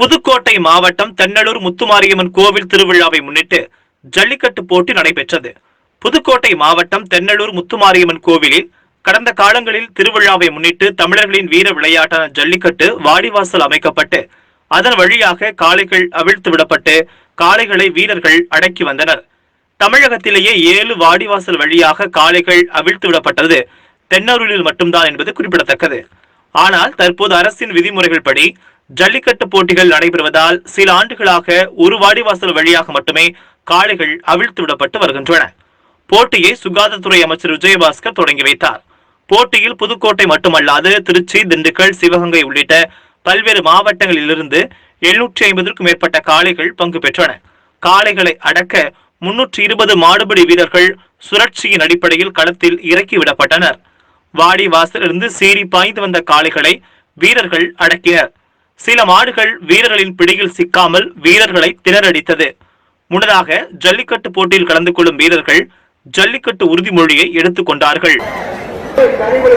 புதுக்கோட்டை மாவட்டம் தென்னலூர் முத்துமாரியம்மன் கோவில் திருவிழாவை முன்னிட்டு ஜல்லிக்கட்டு போட்டி நடைபெற்றது. புதுக்கோட்டை மாவட்டம் தென்னலூர் முத்துமாரியம்மன் கோவிலில் கடந்த காலங்களில் திருவிழாவை முன்னிட்டு தமிழர்களின் வீர விளையாட்டான ஜல்லிக்கட்டு வாடிவாசல் அமைக்கப்பட்டு அதன் வழியாக காளைகள் அவிழ்த்து விடப்பட்டு காளைகளை வீரர்கள் அடக்கி வந்தனர். தமிழகத்திலேயே ஏழு வாடிவாசல் வழியாக காளைகள் அவிழ்த்து விடப்பட்டது தென்னூரில் மட்டும்தான் என்பது குறிப்பிடத்தக்கது. ஆனால் தற்போது அரசின் விதிமுறைகள் படி ஜல்லிக்கட்டு போட்டிகள் நடைபெறுவதால் சில ஆண்டுகளாக ஒரு வாடிவாசல் வழியாக மட்டுமே காளைகள் அவிழ்த்து விடப்பட்டு வருகின்றன. போட்டியை சுகாதாரத்துறை அமைச்சர் விஜயபாஸ்கர் தொடங்கி வைத்தார். போட்டியில் புதுக்கோட்டை மட்டுமல்லாது திருச்சி திண்டுக்கல் சிவகங்கை உள்ளிட்ட பல்வேறு மாவட்டங்களிலிருந்து எழுநூற்றி ஐம்பதற்கும் மேற்பட்ட காளைகள் பங்கு பெற்றன. காளைகளை அடக்க முன்னூற்றி இருபது மாடுபிடி வீரர்கள் சுழற்சியின் அடிப்படையில் களத்தில் இறக்கி விடப்பட்டனர். வாடி வாசலிருந்து சீறி பாய்ந்து வந்த காளைகளை வீரர்கள் அடக்கினர். சில மாடுகள் வீரர்களின் பிடியில் சிக்காமல் வீரர்களை திணறடித்தது. முன்னதாக ஜல்லிக்கட்டு போட்டியில் கலந்து கொள்ளும் வீரர்கள் ஜல்லிக்கட்டு உறுதிமொழியை எடுத்துக் கொண்டார்கள். கனிமொழி